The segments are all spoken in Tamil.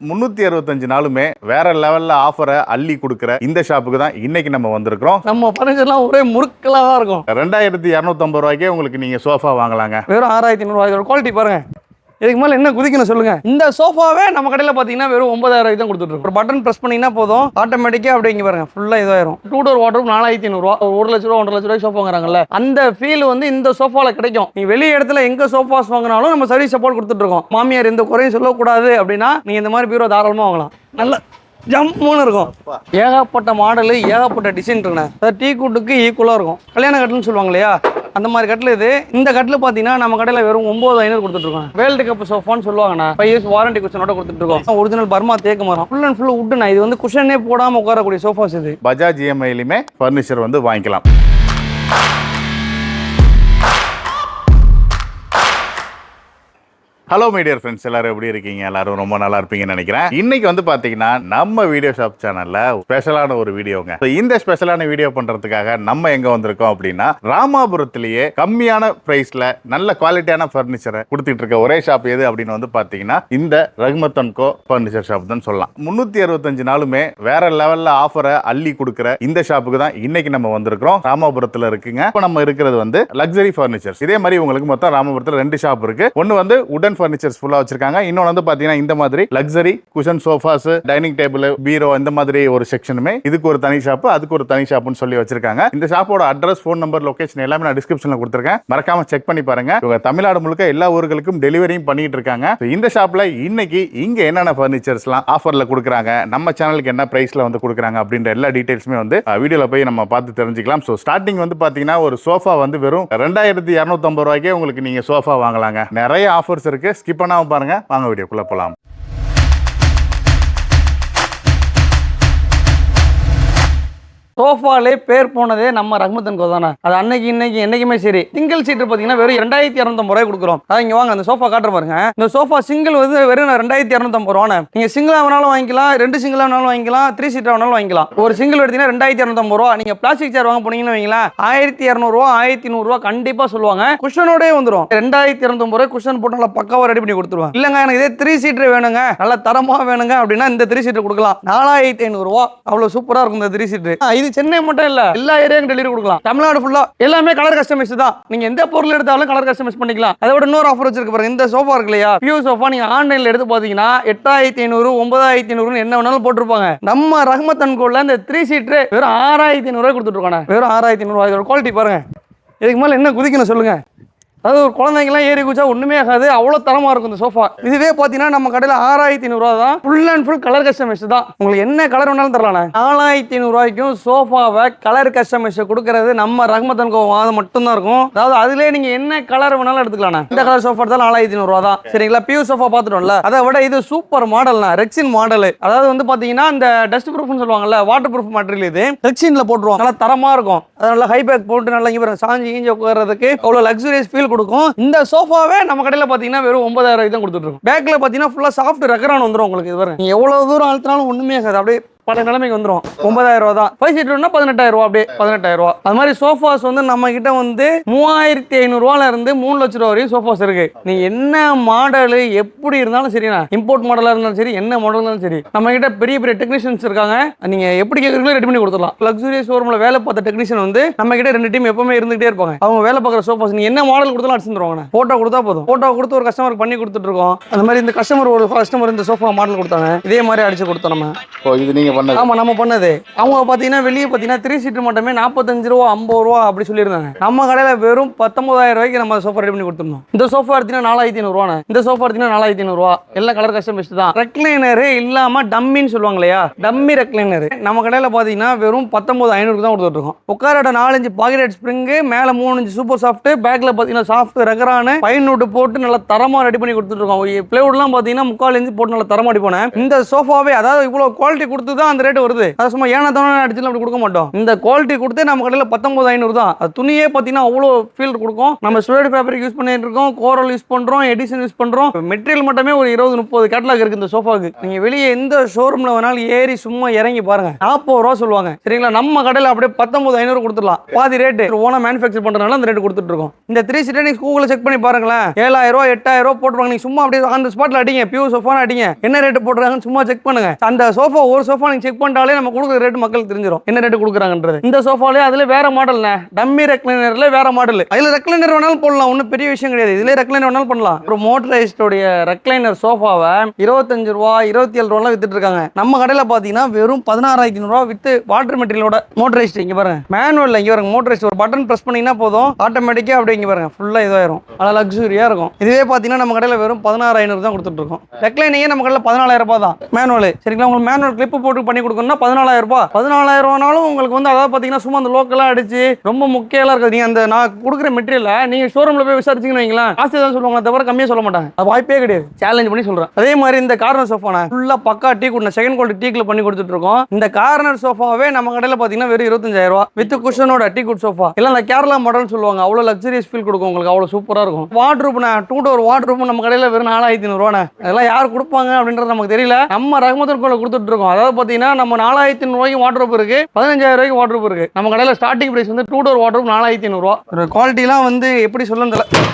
முன்னூத்தி அறுபத்தஞ்சு நாளுமே வேற லெவல்ல ஆஃபரை அள்ளி கொடுக்குற இந்த ஷாப்புக்கு தான் இன்னைக்கு நம்ம வந்திருக்கிறோம். நம்ம ஃபர்னிச்சர்லாம் ஒரே முறுக்கலாக தான் இருக்கும். ரெண்டாயிரத்தி இரநூத்தம்பது ரூபாய்க்கே உங்களுக்கு நீங்க சோஃபா வாங்கலாங்க. வெறும் ஆறாயிரத்தி இதோட குவாலிட்டி பாருங்க. இதுக்கு மேலே என்ன குதிக்கணும் சொல்லுங்க. இந்த சோஃபாவே நம்ம கடையில் பார்த்தீங்கன்னா வெறும் ஒன்பதாயிரம் தான் கொடுத்துட்டு ஒரு பட்டன் ப்ரெஸ் பண்ணீங்கன்னா போதும். ஆட்டோமேட்டிக்காக அப்படிங்க பாருங்க ஃபுல்லாக இதாயிரும். டூ டோர் வாட்டர் நாலாயிரத்தி ஐநூறுவா ஒரு லட்ச ரூபா ஒன்றரை லட்ச ரூபாய் சோஃபா அந்த ஃபீல் வந்து இந்த சோஃபாவில் கிடைக்கும். நீ வெளி இடத்துல எங்க சோஃபாஸ் வாங்கினாலும் நம்ம சர்வீஸ் சப்போர்ட் கொடுத்துட்டு இருக்கோம். மாமியார் எந்த குறையும் சொல்லக்கூடாது அப்படின்னா நீங்கள் இந்த மாதிரி பீரோ தாராளமாக வாங்கலாம். நல்ல ஜம்முன்னு இருக்கும். ஏகப்பட்ட மாடலு ஏகப்பட்ட டிசைன் இருக்குண்ணே. அதாவது டீ கூட்டுக்கு ஈக்குவலாக இருக்கும். கல்யாண கட்டுன்னு சொல்லுவாங்க இல்லையா? அந்த மாதிரி கட்டில் இது. இந்த கட்டில் பார்த்தீங்கன்னா நம்ம கடையில் வெறும் ஒம்பது ஐநூறு கொடுத்துட்ருக்கோம் வேர்ல்டு கப் சோஃபான்னு சொல்லுவாங்கண்ணா. ஃபைவ் இயர்ஸ் வாரண்டி குஷனோட கொடுத்துட்ருக்கோம். ஒரிஜினல் பர்மா தேக்கு மரம். ஃபுல் அண்ட் ஃபுல் உட்டுண்ணா இது வந்து குஷனே போடாமல் உட்காரக்கூடிய சோஃபாஸ் இது. பஜாஜ் இஎம்ஐலையுமே ஃபர்னிச்சர் வந்து வாங்கிக்கலாம். ஹலோ மீடியர் ஃப்ரெண்ட்ஸ் எல்லாரும் எப்படி இருக்கீங்க? எல்லாரும் ரொம்ப நல்லா இருப்பீங்கன்னு நினைக்கிறேன். இன்னைக்கு வந்து பாத்தீங்கன்னா நம்ம வீடியோ ஷாப் சேனல்ல ஸ்பெஷலான ஒரு வீடியோங்க. இந்த ஸ்பெஷலான வீடியோ பண்றதுக்காக நம்ம எங்க வந்திருக்கோம் அப்படின்னா ராமாபுரத்திலேயே கம்மியான பிரைஸ்ல நல்ல குவாலிட்டியான ஃபர்னிச்சரை கொடுத்துட்டு இருக்க ஒரே ஷாப் எது அப்படின்னு வந்து பாத்தீங்கன்னா இந்த ரகுமத்தன் கோ ஃபர்னிச்சர் ஷாப் தான் சொல்லலாம். முன்னூத்தி அறுபத்தஞ்சு நாளுமே வேற லெவல்ல ஆஃபரை அள்ளி கொடுக்குற இந்த ஷாப்புக்கு தான் இன்னைக்கு நம்ம வந்திருக்கிறோம். ராமாபுரத்துல இருக்குங்க. இப்போ நம்ம இருக்கிறது வந்து லக்ஸரி ஃபர்னிச்சர்ஸ் இதே மாதிரி உங்களுக்கு மொத்தம் ராமபுரத்தில் ரெண்டு ஷாப் இருக்கு. ஒன்னு வந்து உடன் ஃபர்னிச்சர்ஸ் ஃபுல்லாக வச்சிருக்காங்க. இன்னொன்னு வந்து பாத்தீங்கன்னா இந்த மாதிரி luxury cushion sofas dining table bureau இந்த மாதிரி ஒரு செக்ஷனுமே இதுக்கு ஒரு தனி ஷாப் அதுக்கு ஒரு தனி ஷாப்னு சொல்லி வச்சிருக்காங்க. இந்த ஷாப்போட அட்ரஸ் ஃபோன் நம்பர் லொகேஷன் எல்லாமே நான் டிஸ்கிரிப்ஷனில் கொடுத்துருக்கேன். மறக்காம செக் பண்ணி பாருங்க. இவங்க தமிழ்நாடு முழுக்க எல்லா ஊர்களுக்கும் டெலிவரியும் பண்ணிட்டு இருக்காங்க. இந்த ஷாப்ல இன்னைக்கு இங்க என்னென்ன ஃபர்னிச்சர்ஸ்லாம் ஆஃபர்ல கொடுக்குறாங்க நம்ம சேனலுக்கு என்ன பிரைஸ்ல வந்து கொடுக்குறாங்க அப்படின்ற எல்லா டீடைல்ஸுமே வந்து வீடியோல போய் நம்ம பார்த்து தெரிஞ்சுக்கலாம். ஸோ ஸ்டார்டிங் வந்து பாத்தீங்கன்னா ஒரு சோஃபா வந்து வெறும் ரெண்டாயிரத்தி இரநூத்தம்பது ரூபாய்க்கே உங்களுக்கு நீங்க சோஃபா வாங்கலாங்க. நிறைய ஆஃபர்ஸ் இருக்கு. ஸ்கிப் பண்ணாமல் பாருங்கள் வாங்க வீடியோக்குள்ளே போகலாம் சோஃபாலே பேர் போனதே நம்ம ரஹ்மத்தன் கோ தானே அது அன்னைக்கு இன்னைக்கு என்னைக்குமே சரி. சிங்கிள் சீட்டு பார்த்தீங்கன்னா வெறும் ரெண்டாயிரத்தி இரநூத்தம்பது ரூபாய் கொடுக்குறோம். அதான் இங்கே வாங்க அந்த சோஃபா காட்டுற பாருங்க. இந்த சோஃபா சிங்கிள் வந்து வெறும் ரெண்டாயிரத்தி இரநூத்தம்பது ரூபாண்ணே. நீங்கள் சிங்கிளாக வேணாலும் வாங்கிக்கலாம் ரெண்டு சிங்கிளாக வேணாலும் வாங்கிக்கலாம் த்ரீ சீட்டாக வேணாலும் வாங்கிக்கலாம். ஒரு சிங்கிள் எடுத்தீங்கன்னா ரெண்டாயிரத்தி இரநூத்தம்பது ரூபா. நீங்கள் பிளாஸ்டிக் சேர் வாங்க போனீங்கன்னு வைங்களேன் ஆயிரத்தி இரநூறுவா ஆயிரத்தி நூறுரூவா கண்டிப்பாக சொல்லுவாங்க. குஷனோடய வந்துடும் ரெண்டாயிரத்தி இரநூத்தம்பது ரூபாய் குஷன் போட்டு நல்லா பக்காவாக ரெடி பண்ணி கொடுத்துருவாங்க இல்லைங்க எனக்கு இதே த்ரீ சீட்டர் வேணுங்க. நல்ல தரமாக வேணுங்க அப்படின்னா இந்த த்ரீ சீட்டர் கொடுக்கலாம். நாலாயிரத்தி ஐநூறுரூவா அவ்வளோ சூப்பராக இருக்கும் இந்த த்ரீ சீட்டர் இது சென்னை மட்டும் இல்ல எல்லா ஏரியாவுக்கும் டெலிவரி கொடுக்கலாம். தமிழ்நாடு ஃபுல்லா எல்லாமே கலர் கஸ்டமைஸ் தான். நீங்க எந்த பொருள் எடுத்தாலும் கலர் கஸ்டமைஸ் பண்ணிக்கலாம். அதை விட இன்னொரு ஆஃபர் வச்சிருக்கு பாருங்க. இந்த சோஃபா இருக்கு இல்லையா? பியூ சோஃபா நீங்க ஆன்லைன்ல எடுத்து பாத்தீங்கன்னா எட்டாயிரத்தி ஐநூறு ஒன்பதாயிரத்தி ஐநூறு என்ன வேணாலும் போட்டிருப்பாங்க. நம்ம ரஹ்மத்தன் கோல்ல இந்த த்ரீ சீட்டர் வெறும் ஆறாயிரத்தி ஐநூறு கொடுத்துட்டு இருக்கோம் வெறும் ஆறாயிரத்தி ஐநூறு இதோட குவாலிட்டி பாருங்க. இதுக்கு மேல என்ன குதிக்கணும் சொல்லுங்க. அதாவது ஒரு குழந்தைங்கலாம் ஏறி குச்சா ஒன்றுமே ஆகாது. அவ்வளோ தரமாக இருக்கும் இந்த சோஃபா இதுவே பார்த்தீங்கன்னா நம்ம கடையில் ஆறாயிரத்தி ஐநூறுரூவா தான். Full and full colour customise தான். உங்களுக்கு என்ன கலர் வேணாலும் தரலாண்ணே நாலாயிரத்தி ஐநூறுரூவாய்க்கும் சோஃபாவை கலர் கஸ்டமைஸ் கொடுக்கறது நம்ம ரஹ்மத்தன் கோவம். அது மட்டும்தான் இருக்கும். அதாவது அதுலேயே நீங்கள் என்ன கலர் வேணாலும் எடுத்துக்கலாண்ணே இந்த கலர் சோஃபா தான் நாலாயிரத்தி ஐநூறுரூவா தான். சரிங்களா? பியூ சோஃபா பார்த்துட்டோம்ல. அதை விட இது சூப்பர் மாடல்னா ரெக்ஸின் மாடல் அதாவது வந்து பார்த்தீங்கன்னா இந்த டஸ்ட் ப்ரூஃப்னு சொல்லுவாங்கல்ல வாட்டர் ப்ரூஃப் மெட்டீரியல் இது. ரெக்ஸினில் போட்டுருவாங்க நல்லா தரமாக இருக்கும். அது நல்லா ஹை பேக் போட்டு நல்லா இங்கே சாஞ்சி கீஞ்சி உட்கார்றதுக்கு அவ்வளோ லக்ஸுரியஸ் ஃபீல் கொடுக்கும். இந்த சோஃபாவே நம்ம கடையில் பார்த்தீங்கன்னா வெறும் ஒன்பதாயிரம் தான் கொடுத்துட்டு இருக்கும். பேக்கில் பார்த்தீங்கன்னா ஃபுல்லாக சாஃப்ட் ரெக்கரான் வந்துடும் உங்களுக்கு இது பாருங்க. எவ்வளோ தூரம் அழுத்தினாலும் ஒன்றுமே ஆகாது. அப்படியே பல நிலைமைக்கு வந்துடும் ஒன்பதாயிரம் ரூபா தான் ஃபைவ் சீட்டர்னா பதினெட்டாயிரம் ரூபா அப்படியே பதினெட்டாயிரம் ரூபா அது மாதிரி சோஃபாஸ் வந்து நம்ம கிட்ட வந்து மூவாயிரத்தி ஐநூறுரூவால இருந்து மூணு லட்ச ரூபா வரையும் சோஃபாஸ் இருக்கு. நீ என்ன மாடல் எப்படி இருந்தாலும் சரிண்ணா இம்போர்ட் மாடலாக இருந்தாலும் சரி என்ன மாடல் இருந்தாலும் சரி நம்ம கிட்ட பெரிய பெரிய டெக்னீஷியன்ஸ் இருக்காங்க. நீங்க எப்படி கேட்குறீங்களோ ரெடி பண்ணி கொடுத்துடலாம். லக்ஸுரியஸ் ஷோரூமில் வேலை பார்த்த டெக்னீஷியன் வந்து நம்ம கிட்ட ரெண்டு டீம் எப்பவுமே இருந்துகிட்டே இருப்பாங்க. அவங்க வேலை பார்க்குற சோஃபாஸ் நீ என்ன மாடல் கொடுத்தாலும் அடிச்சு தருவாங்க ஃபோட்டோ கொடுத்தா போதும். ஃபோட்டோ கொடுத்து ஒரு கஸ்டமர் பண்ணி கொடுத்துட்டு இருக்கோம். அந்த மாதிரி இந்த கஸ்டமர் ஒரு கஸ்டமர் இந்த சோஃபா மாடல் கொடுத்தாங்க. இதே மாதிரி அடிச்சு கொடுத்தோம் நம்ம. இது நீங்க பண்ணது. ஆமா நம்ம பண்ணது. அவங்க பாத்தீங்கன்னா வெளியே பாத்தீங்கன்னா த்ரீ சீட்டு மட்டுமே நாற்பத்தஞ்சு ரூபா ஐம்பது ரூபா அப்படி சொல்லியிருந்தாங்க. நம்ம கடையில வெறும் பத்தொன்பதாயிரம் ரூபாய்க்கு நம்ம சோஃபா ரெடி பண்ணி கொடுத்துருந்தோம். இந்த சோஃபா எடுத்தீங்கன்னா நாலாயிரத்தி ஐநூறுவா இந்த சோஃபா எடுத்தீங்கன்னா நாலாயிரத்தி ஐநூறுவா எல்லாம் கலர் கஸ்டமைஸ்ட் தான். ரெக்லைனரு இல்லாம டம்மின்னு சொல்லுவாங்க இல்லையா? டம்மி ரெக்லைனர் நம்ம கடையில பாத்தீங்கன்னா வெறும் பத்தொன்பது ஐநூறுக்கு தான் கொடுத்துட்டு இருக்கோம் உட்காரோட நாலஞ்சு பாக்கெட் ஸ்ப்ரிங்கு மேல மூணு இன்ச்சு சூப்பர் சாஃப்ட் பேக்ல பாத்தீங்கன்னா சாஃப்ட் ரெகரான பைன் நோட்டு போட்டு நல்லா தரமா ரெடி பண்ணி கொடுத்துட்டு இருக்கோம் பிளேவுட்லாம் பாத்தீங்கன்னா முக்கால் இன்ச்சு போட்டு நல்லா தரமா அடி போனேன் இந்த சோஃபாவே அதாவது இவ்வளவு குவாலிட்டி குவாலிட்டி கொடுத்து தான் அந்த ரேட் வருது. அது சும்மா ஏன்னா தானே அடிச்சு அப்படி கொடுக்க மாட்டோம். இந்த குவாலிட்டி கொடுத்து நம்ம கடையில் பத்தொம்பது ஐநூறு தான். அது துணியே பார்த்தீங்கன்னா அவ்வளோ ஃபீல் கொடுக்கும். நம்ம ஸ்டூடெண்ட் ஃபேப்ரிக் யூஸ் பண்ணிட்டு இருக்கோம். கோரல் யூஸ் பண்ணுறோம் எடிஷன் யூஸ் பண்ணுறோம் மெட்டீரியல் மட்டுமே ஒரு இருபது முப்பது கேட்டலாக் இருக்கு இந்த சோஃபாக்கு நீங்கள் வெளியே எந்த ஷோரூமில் வேணாலும் ஏறி சும்மா இறங்கி பாருங்க. நாற்பது ரூபா சொல்லுவாங்க. சரிங்களா? நம்ம கடையில் அப்படியே பத்தொம்பது ஐநூறு கொடுத்துடலாம். பாதி ரேட்டு ஓனா மேனுஃபேக்சர் பண்ணுறதுனால அந்த ரேட் கொடுத்துட்டு இருக்கோம். இந்த த்ரீ சீட்டர் நீங்கள் கூகுளில் செக் பண்ணி பாருங்களேன். ஏழாயிரம் ரூபா எட்டாயிரம் ரூபா போட்டுருவாங்க. நீங்கள் சும்மா அப்படியே அந்த ஸ்பாட்டில் அடிங்க. பியூர் சோஃபான்னு அடிங்க. என்ன ரேட்டு போட்டுருக்காங்கன்னு சும்மா செக் பண்ணுங்க. அந்த சோஃபா ஒரு சோஃபா நீங்க செக் பண்ணிட்டாலே நம்ம கொடுக்குற ரேட் மக்களுக்கு தெரிஞ்சிடும் என்ன ரேட் கொடுக்குறாங்கன்றது. இந்த சோஃபாலே அதுல வேற மாடல்ண்ணே டம்மி ரெக்லைனர்ல வேற மாடல் அதுல ரெக்லைனர் வேணாலும் போடலாம். ஒன்றும் பெரிய விஷயம் கிடையாது. இதுல ரெக்லைனர் வேணாலும் பண்ணலாம். ஒரு மோட்டரைஸ்டோடைய ரெக்லைனர் சோஃபாவை இருபத்தஞ்சு ரூபா இருபத்தி ஏழு ரூபாலாம் வித்துட்டு இருக்காங்க. நம்ம கடையில பாத்தீங்கன்னா வெறும் பதினாறாயிரத்தி ரூபா வித்து வாட்டர் மெட்டீரியலோட மோட்டரைஸ்ட் இங்க பாருங்க. மேனுவல் இங்க பாருங்க மோட்டரைஸ்ட் ஒரு பட்டன் பிரஸ் பண்ணீங்கன்னா போதும். ஆட்டோமேட்டிக்கா அப்படியே இங்க பாருங்க ஃபுல்லா இதாயிரும். நல்லா லக்ஸுரியா இருக்கும். இதுவே பாத்தீங்கன்னா நம்ம கடையில வெறும் பதினாறு ஐநூறு தான் கொடுத்துட்டு இருக்கோம். ரெக்லைனிங்கே நம்ம கடையில் பதினாலாயிரம் ரூபாய் தான். மேனுவல் சரிங்களா? உங்களுக்கு மேனுவல் கிளிப் போட்டு பண்ணி கொடுக்கணும்னா பதினாலாயிரம் ரூபாய் பதினாலாயிரம் ரூபானாலும் உங்களுக்கு வந்து அதாவது பாத்தீங்கன்னா சும்மா அந்த லோக்கலாக அடிச்சு ரொம்ப முக்கியலாம் இருக்காது. நீங்க அந்த நான் கொடுக்குற மெட்டீரியல நீங்க ஷோரூம்ல போய் விசாரிச்சீங்கன்னு வைங்களேன் ஆசை தான் சொல்லுவாங்க தவிர கம்மியாக சொல்ல மாட்டாங்க. அது வாய்ப்பே கிடையாது. சேலஞ்ச் பண்ணி சொல்றேன். அதே மாதிரி இந்த கார்னர் சோஃபான ஃபுல்லா பக்கா டீ குட் செகண்ட் குவாலிட்டி டீக்ல பண்ணி கொடுத்துட்டு இருக்கோம். இந்த கார்னர் சோஃபாவே நம்ம கடையில் பாத்தீங்கன்னா வெறும் இருபத்தஞ்சாயிரம் ரூபா வித் குஷனோட டீ குட் சோஃபா இல்ல அந்த கேரளா மாடல்னு சொல்லுவாங்க. அவ்வளோ லக்ஸரியஸ் ஃபீல் கொடுக்கும் உங்களுக்கு. அவ்வளோ சூப்பரா இருக்கும். வாட்ரூப்னா டூ டோர் வாட்ரூப் நம்ம கடையில் வெறும் நாலாயிரத்தி ஐநூறுவாண்ணே அதெல்லாம் யார் கொடுப்பாங்க அப்படின்றது நமக்கு தெரியல. நம்ம ரகமத்தூர் கோல கொடுத்துட்டு இருக்கோம். அதாவது பார்த்தீங்கன்னா நம்ம நாலாயிரத்தி ரூபாய்க்கு வாட்ரூப் இருக்கு. பதினஞ்சாயிரம் ரூபாய்க்கு வாட்ரூப் இருக்கு. நம்ம கடையில் ஸ்டார்டிங் ப்ரைஸ் வந்து டூ டோர் வாட்ரூப் நாலாயிரத்தி ஐநூறுரூவா குவாலிட்டிலாம் வந்து எப்படி சொல்லுன்னு தெரியல.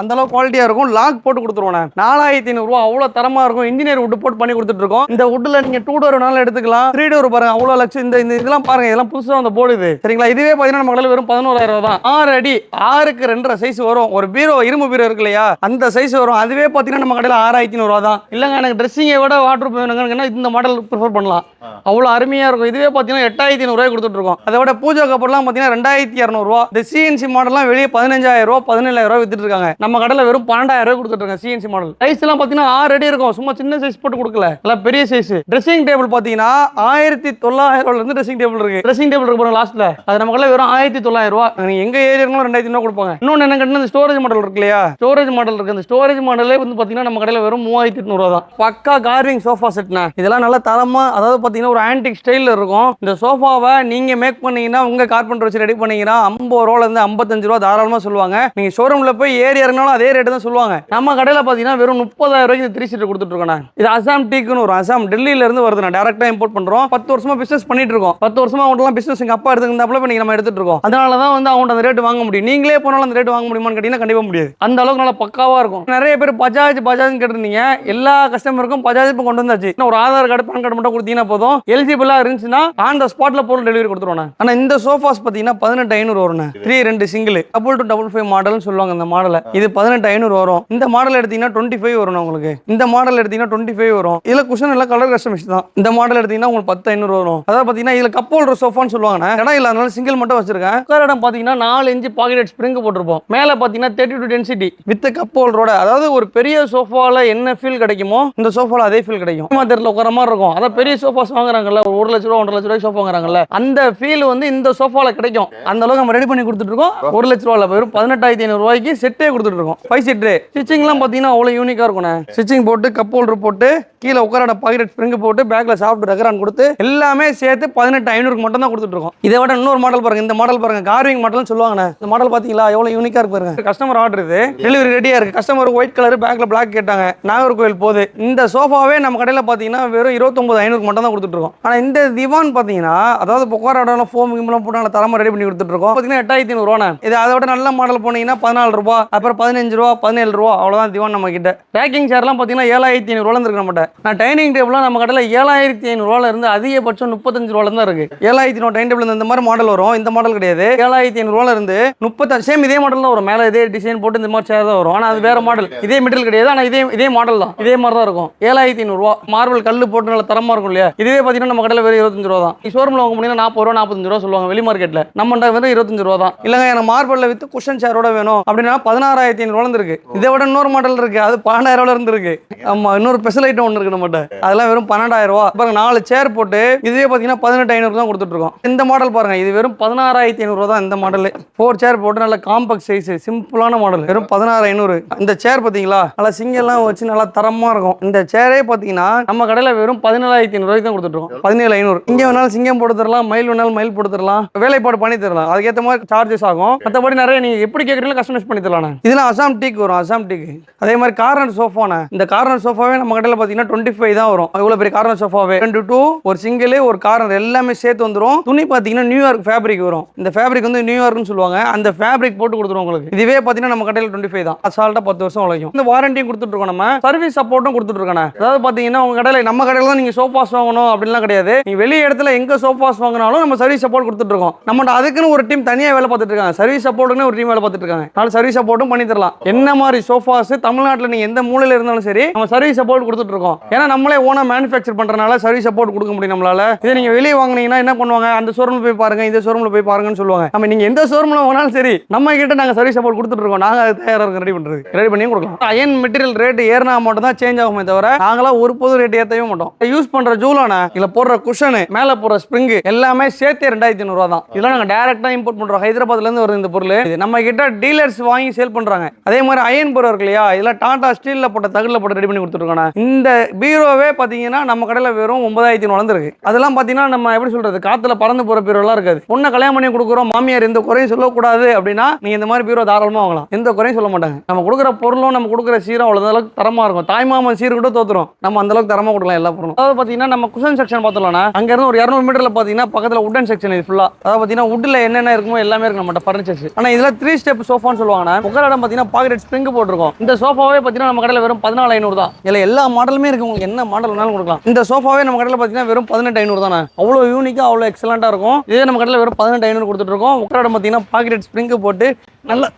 அந்த அளவு குவாலிட்டியா இருக்கும். லாக் போட்டு கொடுத்துருவோம் நாலாயிரத்தி ஐநூறுரூவா அவ்வளோ தரமா இருக்கும். இன்ஜினியர் வுட் போட்டு பண்ணி கொடுத்துட்டு இருக்கோம் இந்த வுட்ல நீங்க டூ டோர் வேணாலும் எடுத்துக்கலாம். த்ரீ டோர் பாருங்க. அவ்வளோ லட்சம். இந்த இந்த இதெல்லாம் பாருங்க. இதெல்லாம் புதுசா வந்து போடுது சரிங்களா? இதுவே பார்த்தீங்கன்னா நம்ம கடையில் வெறும் பதினோராயிரம் ரூபா தான். ஆறு அடி ஆறுக்கு ரெண்டரை சைஸ் வரும். ஒரு பீரோ இரும்பு பீரோ இருக்கு இல்லையா? அந்த சைஸ் வரும். அதுவே பார்த்தீங்கன்னா நம்ம கடையில் ஆறாயிரத்தி ஐநூறுவா தான். இல்லைங்க எனக்கு ட்ரெஸ்ஸிங்கை விட வாட்டர் வேணுங்கன்னா இந்த மாடல் ப்ரிஃபர் பண்ணலாம். அவ்வளோ அருமையாக இருக்கும். இதுவே பார்த்தீங்கன்னா எட்டாயிரத்தி ஐநூறுரூவா கொடுத்துட்டு இருக்கோம் அதை விட பூஜை கப்பல்லாம் பார்த்தீங்கன்னா ரெண்டாயிரத்தி இரநூறுவா இந்த சிஎன்சி மாடல்லாம் வெளியே பதினஞ்சாயிரம் ரூபா பதினேழாயிரம் ரூபா வித்துட்டு இருக்காங்க. நம்ம கடையில் வெறும் பன்னெண்டாயிரம் ரூபாய் கொடுத்துருக்காங்க சிஎன்சி மாடல் சைஸ் எல்லாம் பார்த்தீங்கன்னா ஆறு அடி இருக்கும். சும்மா சின்ன சைஸ் போட்டு கொடுக்கல. நல்லா பெரிய சைஸ் ட்ரெஸ்ஸிங் டேபிள் பார்த்தீங்கன்னா ஆயிரத்தி தொள்ளாயிரம் இருந்து ட்ரெஸ்ஸிங் டேபிள் இருக்கு. ட்ரெஸ்ஸிங் டேபிள் இருக்கு லாஸ்ட்ல அது நம்ம கடையில் வெறும் ஆயிரத்தி தொள்ளாயிரம் ரூபா எங்க எங்க ஏரியாங்களும் ரெண்டாயிரத்தி ரூபா கொடுப்பாங்க. இன்னொன்று என்ன கேட்டீங்கன்னா இந்த ஸ்டோரேஜ் மாடல் இருக்கு இல்லையா? ஸ்டோரேஜ் மாடல் இருக்கு. அந்த ஸ்டோரேஜ் மாடலே வந்து பார்த்தீங்கன்னா நம்ம கடையில் வெறும் மூவாயிரத்தி எட்நூறுவா தான். பக்கா கார்விங் சோஃபா செட்னா இதெல்லாம் நல்லா தரமா அதாவது பார்த்தீங்கன்னா ஒரு ஆன்டிக் ஸ்டைலில் இருக்கும். இந்த சோஃபாவை நீங்க மேக் பண்ணீங்கன்னா உங்க கார்பெண்டர் வச்சு ரெடி பண்ணீங்கன்னா ஐம்பது ரூபால இருந்து ஐம்பத்தஞ்சு ரூபா தாராளமா சொல்லுவாங்க. நீங்க ஷோரூம்ல போய் ஏறி இறங்கினாலும் அதே ரேட்டு தான் சொல்லுவாங்க. நம்ம கடையில் பார்த்தீங்கன்னா வெறும் முப்பதாயிரம் ரூபாய்க்கு த்ரீ சீட்டர் கொடுத்துட்டு இருக்கோம் இது அசாம் டீக்குன்னு ஒரு அசாம் டெல்லியில இருந்து வருது. நான் டேரக்டா இம்போர்ட் பண்றோம். பத்து வருஷமா பிசினஸ் பண்ணிட்டு இருக்கோம். பத்து வருஷமா அவங்களாம் பிசினஸ் எங்க அப்பா எடுத்துக்கிட்டாப்புல இப்போ நம்ம எடுத்துட்டு இருக்கோம். அதனால தான் வந்து அவங்க அந்த ரேட் வாங்க முடியும். நீங்களே போனாலும் அந்த ரேட் வாங்க முடியுமான்னு கேட்டீங்கன்னா கண்டிப்பா முடியாது. அந்த அளவுக்கு நல்லா பக்காவா இருக்கும். நிறைய பேர் பஜாஜ் பஜாஜ் கேட்டிருந்தீங்க. எல்லா கஸ்டமருக்கும் பஜாஜ் இப்போ கொண்டு வந்தாச்சு. இன்னும் ஒரு ஆதார் கார்டு பேன் கார்டு மட்டும் கொடுத்தீங்கன்னா போதும். எலிஜிபிளா இருந்துச்சுன்னா ஆன் த ஸ்பாட்ல பொருள் டெலிவரி கொடுத்துருவோம் ஆனா இந்த சோஃபாஸ் பார்த்தீங்கன்னா பதினெட்டு ஐநூறு வரும் த்ரீ ரெண்டு single double two double five மாடல்னு சொல்லுவாங்க இந்த மாடலை இது பதினெட்டு ஐநூறு வரும். இந்த மாடல் எடுத்தீங்கன்னா டுவெண்ட்டி ஃபைவ் வரும் உங்களுக்கு. இந்த மாடல் எடுத்தீங்கன்னா டுவெண்ட்டி ஃபைவ் வரும். இதுல குஷன் எல்லாம் கலர் கஸ்டமைஸ் தான். இந்த மாடல் எடுத்தீங்கன்னா உங்களுக்கு பத்து ஐநூறு வரும். அதாவது பார்த்தீங்கன்னா இதுல கப் ஹோல்டர் சோஃபான்னு சொல்லுவாங்க இடம் இல்லாதனால சிங்கிள் மட்டும் வச்சிருக்கேன். உட்கார இடம் பார்த்தீங்கன்னா நாலு இன்ச்சு பாக்கெட் ஸ்ப்ரிங் போட்டிருப்போம். மேலே பார்த்தீங்கன்னா thirty two density with cup ஹோல்டரோட அதாவது ஒரு பெரிய சோஃபால என்ன ஃபீல் கிடைக்குமோ இந்த சோஃபால அதே ஃபீல் கிடைக்கும். சும்மா தெரியல உட்கார மாதிரி இருக்கும். அதான் பெரிய சோஃபாஸ் வாங்குறாங்கல்ல. ஒரு ஒரு லட்ச ரூபா ஒன்றரை லட்ச ரூபாய் சோஃபா வாங்குறாங்கல்ல. அந்த ஃபீல் வந்து இந்த சோஃபால கிடைக்கும். அந்த அளவுக்கு நம்ம ரெடி பண்ணி கொடுத்துட்டு இருக்கோம். ஒரு லட்ச ரூபாயில் வெறும் பதினெட்டாயிரத்தி ஐநூறு ரூபாய்க்கு செட்டே கொடுத்துட்டு இருக்கும். ஃபைவ் சீட்டு ஸ்டிச்சிங்லாம் பார்த்தீங்கன்னா அவ்வளோ யூனிக்காக இருக்கும் ஸ்டிச்சிங் போட்டு கப் ஹோல்டர் போட்டு கீழே உட்காரோட பாக்கெட் ஸ்ப்ரிங் போட்டு பேக்கில் சாஃப்ட் ரெக்கரான் கொடுத்து எல்லாமே சேர்த்து பதினெட்டு ஐநூறுக்கு மட்டும் தான் கொடுத்துட்டு இருக்கோம் இதை விட இன்னொரு மாடல் பாருங்க. இந்த மாடல் பாருங்க. கார்விங் மாடல்னு சொல்லுவாங்கண்ணே. இந்த மாடல் பார்த்தீங்களா? எவ்வளோ யூனிக்காக இருக்கு பாருங்க. கஸ்டமர் ஆர்டர் இது. டெலிவரி ரெடியாக இருக்கு. கஸ்டமர் ஒயிட் கலர் பேக்கில் பிளாக் கேட்டாங்க. நாகர்கோவில் போகுது. இந்த சோஃபாவே நம்ம கடையில் பார்த்தீங்கன்னா வெறும் இருபத்தொம்பது ஐநூறுக்கு மட்டும் தான் கொடுத்துட்டு இருக்கோம் இந்த திவான் பார்த்தீங்கன்னா அதாவது புக்கார ஃபோம் கிம்லாம் போட்டு நல்லா தரமாக ரெடி பண்ணி கொடுத்துட்டு இருக்கோம் எட்டாயிரத்தி ஐநூறுவா இது அதை விட நல்ல மாடல் போனீங்கன்னா பதினாலு ரூபா அப்புறம் பதினஞ்சு ரூபா பதினேழு ரூபா அவ்வளோதான் திவான் நம்ம கிட்ட பேக்கிங் சேர்லாம் பார்த்தீங்கன்னா ஏழாயிரத்தி ஐநூறுவா இருக்கு நம்மகிட்ட. நான் டைனிங் டேபிளாக நம்ம கடையில் ஏழாயிரத்தி ஐநூறுவால இருந்து அதிகபட்சம் முப்பத்தஞ்சு ரூபால தான் இருக்கு. ஏழாயிரத்தி நூறு டைனிங் டேபிள் இந்த மாதிரி மாடல் வரும். இந்த மாடல் கிடையாது. ஏழாயிரத்தி ஐநூறுவால இருந்து முப்பத்தஞ்சு சேம் இதே மாடல் தான் வரும். மேலே இதே டிசைன் போட்டு இந்த மாதிரி சேர் தான் வரும். ஆனால் அது வேற மாடல் இதே மெட்டீரியல் கிடையாது. ஆனால் இதே இதே மாடல் தான். இதே மாதிரி தான் இருக்கும். ஏழாயிரத்தி ஐநூறுவா மார்பிள் கல் போட்டு நல்ல தரமாக இருக்கும் இல்லையா? இதுவே பார்த்தீங்கன்னா நம்ம கடையில் வெறும் இருபத்தஞ்சு ரூபா தான். ஷோரூமில் வாங்க முடியும் நாற்பது ரூபா நாற்பத்தஞ்சு ரூபா சொல்லுவாங்க. வெளி மார்க்கெட்டில் நம்ம வந்து இருபத்தஞ்சு ரூபா தான். இல்லைங்க எனக்கு மார்பிளில் வித்து குஷன் சேரோட வேணும். அப்படின்னா பதினாறாயிரத்தி ஐநூறு இருக்கு இதை விட இன்னொரு மாடல் இருக்கு. அது பன்னெண்டாயிரம் ரூபாய் இருந்திருக்கு. ஆமா இன்னொரு ஸ்பெஷல் ஐட்டம் ஒன்று இருக்கு நம்மகிட்ட. அதெல்லாம் வெறும் பன்னெண்டாயிரம் ரூபா. பாருங்க நாலு சேர் போட்டு இதுவே பார்த்தீங்கன்னா பதினெட்டு ஐநூறு தான் கொடுத்துட்டு இருக்கோம் இந்த மாடல் பாருங்க இது வெறும் பதினாறாயிரத்தி ஐநூறு தான் இந்த மாடல் ஃபோர் சேர் போட்டு நல்ல காம்பேக்ட் சைஸ் சிம்பிளான மாடல் வெறும் பதினாறு ஐநூறு. இந்த சேர் பார்த்தீங்களா நல்லா சிங்கெல்லாம் வச்சு நல்லா தரமா இருக்கும். இந்த சேரே பார்த்தீங்கன்னா நம்ம கடையில் வெறும் பதினேழாயிரத்தி ஐநூறுவாய்க்கு தான் கொடுத்துட்டு இருக்கோம் பதினேழு ஐநூறு. இங்கே வேணாலும் சிங்கம் போட்டு தரலாம் மயில் வேணாலும் மயில் போட்டு தரலாம். வேலைப்பாடு பண்ணி தரலாம். அதுக்கேற்ற மாதிரி சார்ஜஸ் ஆகும். மற்றபடி நிறைய நீங்கள் எப்படி கேட்குறீங்களோ கஸ்டமைஸ் பண்ணி தரலாம். இதெல்லாம் அசாம் டீக்கு வரும் அசாம் டீக்கு. அதே மாதிரி கார்னர் சோஃபாண்ணே. இந்த கார்னர் சோஃபாவே நம்ம கடையில் பார்த்தீங்கன்னா டுவெண்ட்டி ஃபைவ் தான் வரும். இவ்வளோ பெரிய கார்னர் சோஃபாவே? ரெண்டு டூ ஒரு சிங்கிள் ஒரு கார்னர் எல்லாமே சேர்த்து வந்துடும் துணி பார்த்தீங்கன்னா நியூயார்க் ஃபேப்ரிக் வரும். இந்த ஃபேப்ரிக் வந்து நியூயார்க்னு சொல்லுவாங்க. அந்த ஃபேப்ரிக் போட்டு கொடுத்துருவோம் உங்களுக்கு. இதுவே பார்த்தீங்கன்னா நம்ம கடையில் டுவெண்ட்டி ஃபைவ் தான். அசால்ட்டாக பத்து வருஷம் உழைக்கும். இந்த வாரண்டியும் கொடுத்துட்டு இருக்கோம் நம்ம. சர்வீஸ் சப்போர்ட்டும் கொடுத்துட்டு இருக்கோம் அதாவது பார்த்தீங்கன்னா உங்க கடையில் நம்ம கடையில் தான் நீங்கள் சோஃபாஸ் வாங்கணும் அப்படின்லாம் கிடையாது. நீங்கள் வெளி இடத்துல எங்க சோஃபாஸ் வாங்கினாலும் நம்ம சர்வீஸ் சப்போர்ட் கொடுத்துட்டு இருக்கோம். நம்மகிட்ட அதுக்குன்னு ஒரு டீம் தனியாக வேலை பார்த்துட்டு இருக்காங்க. சர்வீஸ் சப்போர்ட்னு ஒரு டீம் வேலை பார்த்துட்டு இருக்காங்க. நாலு சர்வீஸ் சப்போர்ட்டும் பண்ணி தரலாம் என்ன மாதிரி சோஃபாஸ் தமிழ்நாட்டில் நீங்க எந்த மூலையில் இருந்தாலும் சரி நம்ம சர்வீஸ் சப்போர்ட் கொடுத்துட்டு இருக்கோம். ஏன்னா நம்மளே ஓனா மேனுஃபேக்சர் பண்றதுனால சர்வீஸ் சப்போர்ட் கொடுக்க முடியும் நம்மளால. இதை நீங்க வெளியே வாங்குனீங்கன்னா என்ன பண்ணுவாங்க? அந்த ஷோரூமில் போய் பாருங்க இந்த ஷோரூம்ல போய் பாருங்கன்னு சொல்லுவாங்க. நம்ம நீங்க எந்த ஷோரூம்ல வாங்கினாலும் சரி நம்ம கிட்ட நாங்க சர்வீஸ் சப்போர்ட் கொடுத்துட்டு இருக்கோம். நாங்க அது தயாரா இருக்கோம் ரெடி பண்ணுறது ரெடி பண்ணி கொடுக்கலாம். அயன் மெட்டீரியல் ரேட் ஏறினா மட்டும் தான் சேஞ்ச் ஆகுமே தவிர நாங்களாம் ஒரு பொது ரேட் ஏற்றவே மாட்டோம். யூஸ் பண்ற ஜூலான இல்லை போடுற குஷனு மேல போடுற ஸ்ப்ரிங் எல்லாமே சேர்த்தே ரெண்டாயிரத்தி ஐநூறுரூவா தான் இதெல்லாம் நாங்கள் டேரெக்டாக இம்போர்ட் பண்றோம். ஹைதராபாத்ல இருந்து வருது இந்த பொருள். நம்ம கிட்ட டீலர்ஸ் வாங்கி சேல் போடுறாங்க அதே மாதிரி அயன் பொருள் இருக்கு இல்லையா? இதெல்லாம் டாடா ஸ்டீல்ல போட்ட தகுல போட்டு ரெடி பண்ணி கொடுத்துருக்கோம் இந்த பீரோவே பார்த்தீங்கன்னா நம்ம கடையில் வெறும் ஒன்பதாயிரத்தி வளர்ந்துருக்கு. அதெல்லாம் பாத்தீங்கன்னா நம்ம எப்படி சொல்றது? காத்துல பறந்து போற பீரோலாம் இருக்காது. பொண்ணை கல்யாணம் பண்ணி கொடுக்குறோம் மாமியார் எந்த குறையும் சொல்லக்கூடாது அப்படின்னா நீ இந்த மாதிரி பீரோ தாராளமாக வாங்கலாம். எந்த குறையும் சொல்ல மாட்டாங்க. நம்ம கொடுக்குற பொருளும் நம்ம கொடுக்குற சீரும் அவ்வளோ அளவுக்கு தரமா இருக்கும். தாய்மாமன் சீர் கூட தோத்துரும். நம்ம அந்த அளவுக்கு தரமா கொடுக்கலாம் எல்லா பொருளும். அதாவது பாத்தீங்கன்னா நம்ம குஷன் செக்ஷன் பார்த்தோம்னா அங்க இருந்து ஒரு இரநூறு மீட்டர்ல பாத்தீங்கன்னா பக்கத்துல உட்டன் செக்ஷன் இது ஃபுல்லா அதாவது பாத்தீங்கன்னா உட்ல என்னென்ன இருக்குமோ எல்லாமே இருக்கு நம்மகிட்ட ஃபர்னிச்சர்ஸ் ஆனா இதுல த்ரீ ஸ்டெப் சோஃபான்னு சொல்லுவாங்க உங்கள் இடம் பார்த்தீங்கன்னா பாக்கெட் ஸ்ப்ரிங் போட்டிருக்கோம். இந்த சோஃபாவே பார்த்தீங்கன்னா நம்ம கடையில் வெறும் பதினாலு ஐநூறு தான். இல்லை எல்லா மாடலுமே இருக்கு உங்களுக்கு. என்ன மாடல் வேணாலும் கொடுக்கலாம். இந்த சோஃபாவே நம்ம கடையில் பார்த்தீங்கன்னா வெறும் பதினெட்டு ஐநூறு தானே? அவ்வளோ யூனிக்காக அவ்வளோ எக்ஸலண்ட்டாக இருக்கும். இதே நம்ம கடையில் வெறும் பதினெட்டு ஐநூறு கொடுத்துட்டு இருக்கோம். உட்கார பார்த்தீங்கன்னா பாக்கெட் ஸ்ப்ரிங் போட்டு நல்ல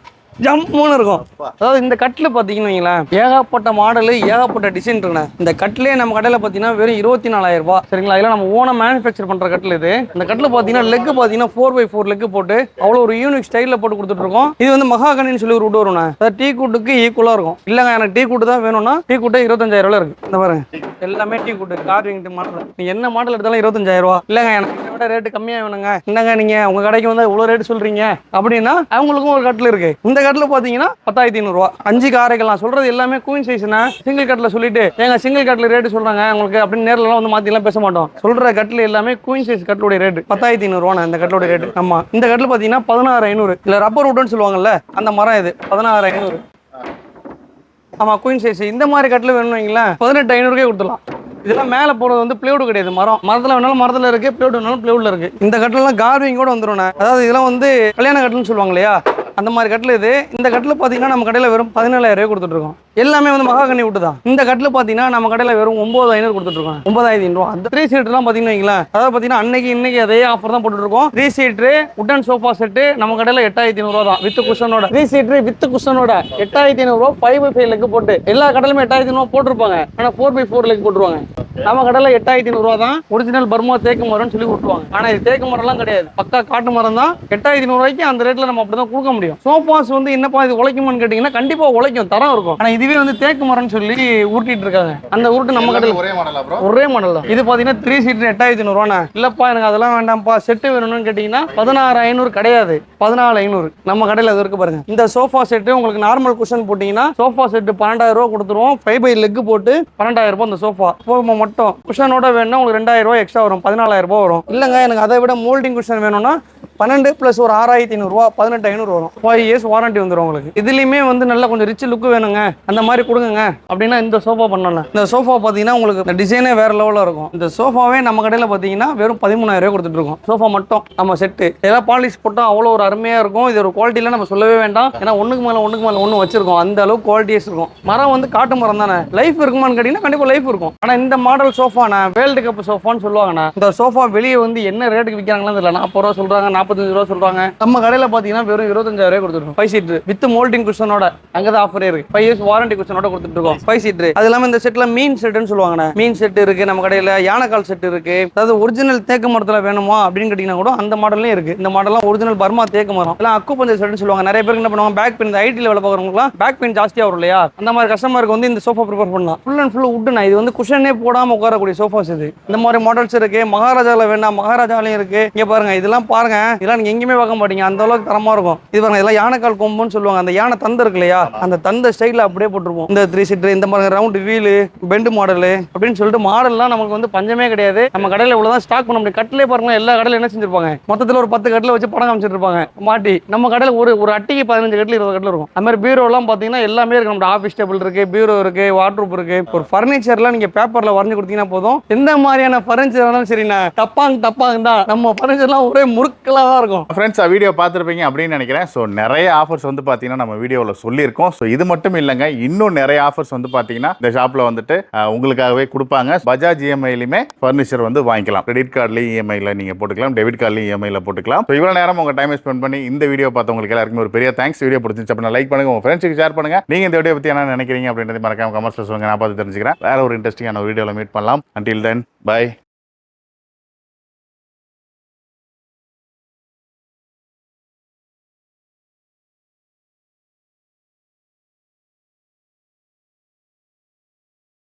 ஜம்முன்னு இருக்கும். அதாவது இந்த கட்டில் பார்த்தீங்கன்னு வைங்களேன் ஏகப்பட்ட மாடலு ஏகப்பட்ட டிசைன் இருக்குண்ணே. இந்த கட்டிலே நம்ம கடையில் பார்த்தீங்கன்னா வெறும் இருபத்தி நாலாயிரம் ரூபாய். சரிங்களா? இதெல்லாம் நம்ம ஓன மேனுஃபேக்சர் பண்ணுற கட்டில் இது. இந்த கட்டில் பார்த்தீங்கன்னா லெக் பார்த்தீங்கன்னா ஃபோர் பை ஃபோர் லெக் போட்டு அவ்வளோ ஒரு யூனிக் ஸ்டைலில் போட்டு கொடுத்துட்டு இருக்கோம். இது வந்து மகாகனின்னு சொல்லி ஒரு உட் வரும்ண்ணே. அதாவது டீ கூட்டுக்கு ஈக்குவலாக இருக்கும். இல்லைங்க எனக்கு டீ கூட்டு தான் வேணும்னா டீ கூட்டு இருபத்தஞ்சாயிரம் ரூபாய் இருக்கு. இந்த பாருங்க. எல்லாமே டீ கூட்டு கார்விங் மாடல். நீங்க என்ன மாடல் எடுத்தாலும் இருபத்தஞ்சாயிரம் ரூபா இல்லைங்க எனக்கு விட ரேட்டு கம்மியாக வேணுங்க. என்னங்க நீங்க? உங்க கடைக்கு வந்து இவ்வளோ ரேட் சொல்றீங்க. அப்படின்னா அவங்களுக்கும் ஒரு கட்டில் இருக்கு. இந்த கட்டில் பார்த்தீங்கன்னா பத்தாயிரத்தி ஐநூறுரூவா அஞ்சு காரைகள் நான் எல்லாமே குயின் சைஸ்னா சிங்கிள் கட்டில் சொல்லிட்டு எங்கள் சிங்கிள் கட்டில் ரேட்டு சொல்கிறாங்க உங்களுக்கு அப்படின்னு நேர்லலாம் வந்து மாற்றிலாம் பேச மாட்டோம். சொல்கிற கட்டில் எல்லாமே குயின் சைஸ் கட்டிலுடைய ரேட் பத்தாயிரத்தி ஐநூறுரூவா இந்த கட்டிலுடைய ரேட் ஆமாம் இந்த கட்டில் பார்த்தீங்கன்னா பதினாறு ஐநூறு. இல்லை ரப்பர் உட்டுன்னு சொல்லுவாங்கல்ல அந்த மரம் இது. பதினாறு ஐநூறு. ஆமாம் குயின் சைஸ் இந்த மாதிரி கட்டில் வேணும்னு வைங்களேன் பதினெட்டு ஐநூறுக்கே கொடுத்துடலாம். இதெல்லாம் மேலே போகிறது வந்து பிளேவுட் கிடையாது மரம். மரத்தில் வேணாலும் மரத்தில் இருக்குது பிளேவுட் வேணாலும் பிளேவுட்ல இருக்குது இந்த கட்டிலெல்லாம் கார்விங் கூட வந்துடும் அதாவது இதெல்லாம் வந்து கல்யாண கட்டில்னு சொல்லுவாங்க இல்லையா? அந்த மாதிரி கட்டில் இது. இந்த கட்டில் பார்த்தீங்கன்னா நம்ம கடையில் வெறும் பதினேழாயிரம் கொடுத்துட்ருக்கோம். எல்லாமே வந்து மகாகனி விட்டு தான் இந்த கட்டில் பார்த்தீங்கன்னா நம்ம கடையில் வெறும் ஒன்பது ஐநூறு கொடுத்துட்ருக்கோம். ஒன்பதாயிரத்தி ஐநூறு அந்த த்ரீ சீட்லாம் பார்த்தீங்கன்னா வைங்களேன். அதாவது பார்த்தீங்கன்னா அன்னைக்கு இன்னைக்கு அதே ஆஃபர் தான் போட்டுட்டு three seater wooden sofa set நம்ம கடையில் எட்டாயிரத்தி ஐநூறுவா தான். வித் குஷனோட த்ரீ சீட்ரு வித் குஷனோட எட்டாயிரத்தி ஐநூறுரூவா ஃபைவ் பை ஃபைவ் லெக் போட்டு எல்லா கடையிலுமே எட்டாயிரத்தி ஐநூறுவா போட்டிருப்பாங்க. ஆனால் ஃபோர் பை ஃபோர் லெக் போட்டுருவாங்க. நம்ம கடையில் எட்டாயிரத்தி ஐநூறுவா தான் ஒரிஜினல் பர்மா தேக்கு மரம்னு சொல்லி விட்டுருவாங்க ஆனால் இது தேக்கு மரம்லாம் கிடையாது. பக்கா காட்டு மரம் தான். எட்டாயிரத்தி ரூபாய்க்கு அந்த ரேட்டில் நம்ம அப்படி தான் கொடுக்க முடியும். சோஃபாஸ் வந்து என்னப்பா இது உழைக்குமான்னு கேட்டிங்கன்னா கண்டிப்பாக உழைக்கும் தரம் இருக்கும். ஆனால் இதுவே வந்து தேக்கு மரம்னு சொல்லி உருட்டிட்டு இருக்காங்க. அந்த உருட்டு நம்ம கடையில் ஒரே மாடலா ஒரே மாடல் தான். இது பார்த்தீங்கன்னா த்ரீ சீட் எட்டாயிரத்தி ஐநூறுவாண்ணா இல்லப்பா எனக்கு அதெல்லாம் வேண்டாம்ப்பா. செட்டு வேணும்னு கேட்டிங்கன்னா பதினாறு ஐநூறு கிடையாது. பதினாலு ஐநூறு. நம்ம கடையில் அது இருக்கு பாருங்க. இந்த சோஃபா செட்டு உங்களுக்கு நார்மல் குஷன் போட்டிங்கன்னா சோஃபா செட்டு பன்னெண்டாயிரம் ரூபா கொடுத்துருவோம். ஃபைவ் பை லெக் போட்டு பன்னெண்டாயிரம் ரூபாய் இந்த சோஃபா சோஃபா மட்டும். குஷனோட வேணும்னா உங்களுக்கு ரெண்டாயிரம் ரூபாய் எக்ஸ்ட்ரா வரும். பதினாலாயிரம் ரூபாய் வரும். இல்லைங்க எனக்கு அதை விட மோல்டிங் குஷன் வேணும்னா பன்னெண்டு ப்ளஸ் ஒரு ஆறாயிரத்தி ஐநூறுரூவா பதினெட்டு ஐநூறு வரும். ஃபைவ் இயர்ஸ் வாரண்டி வந்துடும் உங்களுக்கு. இதுலேயுமே வந்து நல்லா கொஞ்சம் ரிச் லுக் வேணுங்க. அந்த மாதிரி கொடுங்க அப்படின்னா இந்த சோஃபா பண்ணலாம். இந்த சோஃபா பார்த்தீங்கன்னா உங்களுக்கு இந்த டிசைனே வேற லெவலில் இருக்கும். இந்த சோஃபாவே நம்ம கடையில் பார்த்தீங்கன்னா வெறும் பதிமூணாயிரம் கொடுத்துட்டு இருக்கோம். சோஃபா மட்டும் நம்ம செட்டு எல்லாம் பாலிஷ் போட்டால் அவ்வளோ ஒரு அருமையாக இருக்கும். இது ஒரு குவாலிட்டியில் நம்ம சொல்லவே வேண்டாம். ஏன்னா ஒன்றுக்கு மேலே ஒன்றுக்கு மேலே ஒன்று வச்சிருக்கோம். அந்த அளவுக்கு குவாலிட்டிஸ் இருக்கும். மரம் வந்து காட்டு மரம் தானே? லைஃப் இருக்குமான்னு கேட்டிங்கன்னா கண்டிப்பாக லைஃப் இருக்கும். ஆனால் இந்த மாடல் சோஃபாண்ணா வேர்ல்டு கப் சோஃபான்னு சொல்லுவாங்கண்ணா. இந்த சோஃபா வெளியே வந்து என்ன ரேட்டுக்கு விற்கிறாங்களோ தெரியல. நாற்பது ரூபா சொல்கிறாங்க நாற்பத்தஞ்சு ரூபா சொல்றாங்க. நம்ம கடையில பாத்தீங்கன்னா வெறும் இருபத்தஞ்சாயிரம் ரூபாய் கொடுத்துருக்கோம். ஃபைவ் சீட் வித் மோல்டிங் குஷனோட அங்கதான் ஆஃபரே இருக்கு. ஃபைவ் இயர்ஸ் வாரண்டி குஷனோட கொடுத்துட்டு இருக்கோம். ஃபைவ் சீட் அது இல்லாம இந்த செட்ல மீன் செட்டுன்னு சொல்லுவாங்க மீன் செட் இருக்கு நம்ம கடையில. யானைக்கால் செட் இருக்கு. அதாவது ஒரிஜினல் தேக்கு மரத்துல வேணுமா அப்படின்னு கேட்டீங்கன்னா கூட அந்த மாடல்லையும் இருக்கு. இந்த மாடல்லாம் ஒரிஜினல் பர்மா தேக்கு மரம். எல்லாம் அக்கு பஞ்சர் செட்னு சொல்லுவாங்க. நிறைய பேருக்கு என்ன பண்ணுவாங்க? பேக் பெயின் இந்த ஐடியில் வேலை பார்க்குறவங்களாம் பேக் பெயின் ஜாஸ்தியாக வரும் இல்லையா? அந்த மாதிரி கஸ்டமருக்கு வந்து இந்த சோஃபா ப்ரிப்பேர் பண்ணலாம். ஃபுல் அண்ட் ஃபுல் உட்டுனா இது வந்து குஷனே போடாமல் உட்காரக்கூடிய சோஃபாஸ் இது. இந்த மாதிரி மாடல்ஸ் இருக்கு. மகாராஜாவில் வேண்டாம். மகாராஜாலையும் இருக்கு. இங்கே பாருங்க இதெல்லாம் பாருங்க. இதெல்லாம் நீங்க எங்கேயுமே பார்க்க மாட்டீங்க. அந்த அளவுக்கு தரமா இருக்கும். இது பாருங்க இதெல்லாம் யானைக்கால் கொம்புன்னு சொல்லுவாங்க. அந்த யானை தந்து இருக்கு இல்லையா? அந்த தந்த ஸ்டைல அப்படியே போட்டுருப்போம். இந்த த்ரீ சீட்டர் இந்த மாதிரி ரவுண்ட் வீலு பெண்டு மாடலு அப்படின்னு சொல்லிட்டு மாடல்லாம் நமக்கு வந்து பஞ்சமே கிடையாது. நம்ம கடையில் இவ்வளவுதான் ஸ்டாக் பண்ண முடியும். கட்டிலே பாருங்க எல்லா கடையில என்ன செஞ்சிருப்பாங்க? மொத்தத்தில் ஒரு பத்து கட்டில வச்சு படம் காமிச்சிட்டு இருப்பாங்க மாட்டி. நம்ம கடையில் ஒரு ஒரு அட்டிக்கு பதினஞ்சு கட்டில் இருபது கட்டில் இருக்கும். அது மாதிரி பீரோ எல்லாம் பாத்தீங்கன்னா எல்லாமே இருக்கு. நம்ம ஆஃபீஸ் டேபிள் இருக்கு பீரோ இருக்கு வாட்ரூப் இருக்கு. ஒரு ஃபர்னிச்சர்லாம் நீங்க பேப்பர்ல வரைஞ்சு கொடுத்தீங்கன்னா போதும். எந்த மாதிரியான ஃபர்னிச்சர் வேணாலும் சரிண்ணா டப்பாங் டப்பாங் தான். நம்ம ஃபர்னிச்சர்லாம் ஒரே முறுக்கலா தான் இருக்கும். ஃப்ரெண்ட்ஸ் வீடியோ பார்த்துருப்பீங்க அப்படின்னு நினைக்கிறேன். ஸோ நிறைய ஆஃபர்ஸ் வந்து பார்த்தீங்கன்னா நம்ம வீடியோவில் சொல்லியிருக்கோம். ஸோ இது மட்டும் இல்லைங்க. இன்னும் நிறைய ஆஃபர்ஸ் வந்து பார்த்தீங்கன்னா இந்த ஷாப்பில் வந்துட்டு உங்களுக்காகவே கொடுப்பாங்க. பஜாஜ் இஎம்ஐலையுமே ஃபர்னிச்சர் வந்து வாங்கிக்கலாம். கிரெடிட் கார்டுலையும் இஎம்ஐயில் நீங்கள் போட்டுக்கலாம். டெபிட் கார்டுலையும் இஎம்ஐயில் போட்டுக்கலாம். ஸோ இவ்வளோ நேரம் உங்கள் டைம் ஸ்பெண்ட் பண்ணி இந்த வீடியோ பார்த்தவங்களுக்கு எல்லாருக்குமே ஒரு பெரிய தேங்க்ஸ் வீடியோ பிடிச்சிச்சு அப்படின்னா லைக் பண்ணுங்க. உங்கள் ஃப்ரெண்ட்ஸுக்கு ஷேர் பண்ணுங்க. நீங்கள் இந்த வீடியோ பற்றி என்ன நினைக்கிறீங்க அப்படின்றத மறக்காம கமெண்ட்ஸில் சொல்லுங்க. நான் பார்த்து தெரிஞ்சுக்கிறேன். வேற ஒரு இன்ட்ரெஸ்டிங்கான வீடியோவில் மீட் பண்ணலாம். Until then by